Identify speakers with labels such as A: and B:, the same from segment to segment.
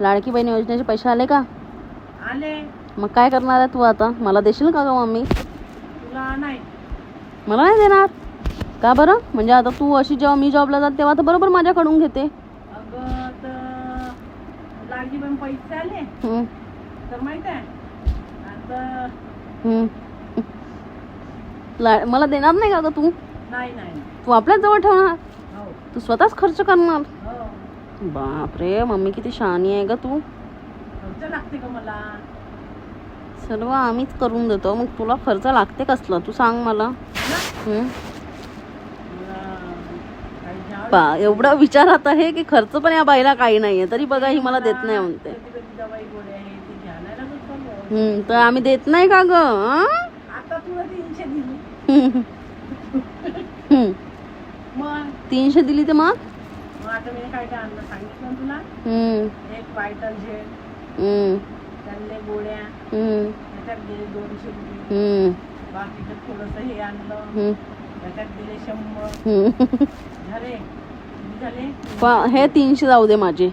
A: लाडकी बहीण योजनेचे पैसे आले का?
B: आले.
A: मग काय करणार आहे तू आता? मला देशील का ग मम्मी?
B: तुला नाही.
A: मला नाही देणार. का बरं? म्हणजे आता तू अशी जेव्हा मी जॉबला जात तेव्हा तर बरोबर माझ्याकडून घेते.
B: अगं तर लाडकी पण पैसे आले.
A: हम्म,
B: तर माहीत आहे. आता
A: हम्म. ला मला देणार नाही का ग तू?
B: नाही नाही.
A: तू आपल्याच जवळ ठेवणार.
B: हो.
A: तू स्वतःच खर्च करणार. बापरे मम्मी किती शहाणी आहे ग तू.
B: खर्च लागते का मला?
A: सर्व आम्हीच करून देतो. मग तुला खर्च लागते कसलं? तू सांग मला. पा एवढा विचारात आहे की खर्च पण या बाईला काही नाहीये. तरी बघा ही मला देत नाही म्हणते.
B: आहे ते
A: तर आम्ही देत नाही का ग?
B: आता तीनशे दिली.
A: हम्म.
B: मग?
A: मग
B: आता मी काय काय आणलं सांगितलं ना तुला?
A: हम्म,
B: एक वायटल झेड
A: हम्म,
B: त्यांनी गोळ्या
A: हम्म,
B: त्याच्यात दिले दोनशे रुपये
A: हम्म,
B: बाकीचं थोडंसं हे आणलं.
A: हम्म,
B: त्याच्यात दिले शंभर.
A: हम्म.
B: झाले? किती झाले?
A: प- हे तीनशे जाऊ दे माझे.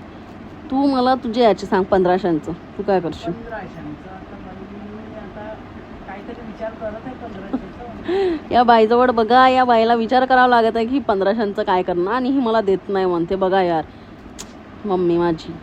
A: तू मला तुझे याचे सांग पंधराशेचं. तू काय करशील?
B: पंधराशेचं. आता बाई आता
A: या बाईजवळ बघा या बाईला विचार करावा लागत आहे की पंधराशांचं काय करणार आणि ही मला देत नाही म्हणते. बघा यार. मम्मी माझी.